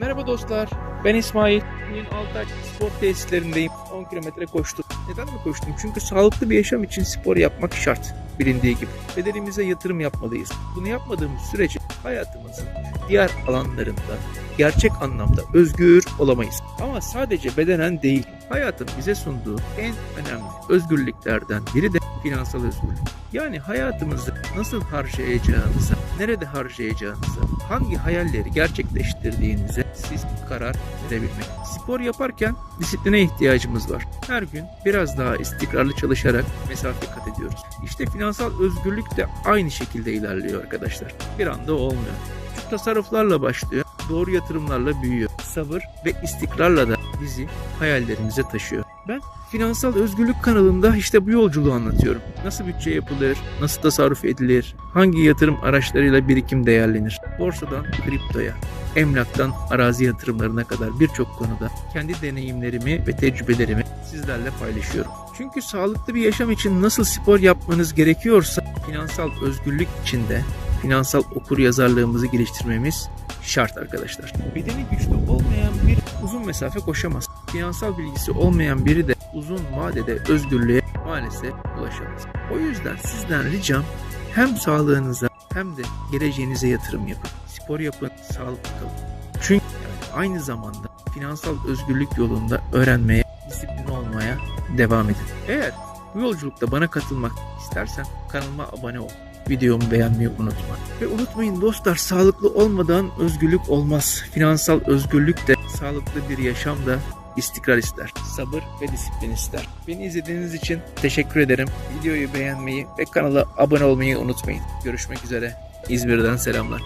Merhaba dostlar, ben İsmail. Bugün Altay spor tesislerindeyim. 10 kilometre koştum. Neden mi koştum? Çünkü sağlıklı bir yaşam için spor yapmak şart. Bilindiği gibi. Bedenimize yatırım yapmalıyız. Bunu yapmadığımız sürece hayatımızın diğer alanlarında gerçek anlamda özgür olamayız. Ama sadece bedenen değil, hayatın bize sunduğu en önemli özgürlüklerden biri de finansal özgürlük. Yani hayatımızı nasıl harcayacağınıza, nerede harcayacağınıza, hangi hayalleri gerçekleştirdiğinize siz karar verebilmek. Spor yaparken disipline ihtiyacımız var. Her gün biraz daha istikrarlı çalışarak mesafe kat ediyoruz. İşte finansal özgürlük de aynı şekilde ilerliyor arkadaşlar. Bir anda olmuyor. Küçük tasarruflarla başlıyor, doğru yatırımlarla büyüyor. Sabır ve istikrarla da bizi hayallerimize taşıyor. Ben Finansal Özgürlük kanalında işte bu yolculuğu anlatıyorum. Nasıl bütçe yapılır, nasıl tasarruf edilir, hangi yatırım araçlarıyla birikim değerlenir. Borsadan kriptoya, emlaktan arazi yatırımlarına kadar birçok konuda kendi deneyimlerimi ve tecrübelerimi sizlerle paylaşıyorum. Çünkü sağlıklı bir yaşam için nasıl spor yapmanız gerekiyorsa finansal özgürlük için de finansal okur yazarlığımızı geliştirmemiz şart arkadaşlar. Bedeni güçlü olmayan bir uzun mesafe koşamaz. Finansal bilgisi olmayan biri de uzun vadede özgürlüğe maalesef ulaşamaz. O yüzden sizden ricam hem sağlığınıza hem de geleceğinize yatırım yapın. Spor yapın, sağlıklı kalın. Çünkü yani aynı zamanda finansal özgürlük yolunda öğrenmeye, disiplin olmaya devam edin. Eğer bu yolculukta bana katılmak istersen kanalıma abone ol. Videomu beğenmeyi unutma. Ve unutmayın dostlar sağlıklı olmadan özgürlük olmaz. Finansal özgürlük de sağlıklı bir yaşam da istikrar ister. Sabır ve disiplin ister. Beni izlediğiniz için teşekkür ederim. Videoyu beğenmeyi ve kanala abone olmayı unutmayın. Görüşmek üzere. İzmir'den selamlar.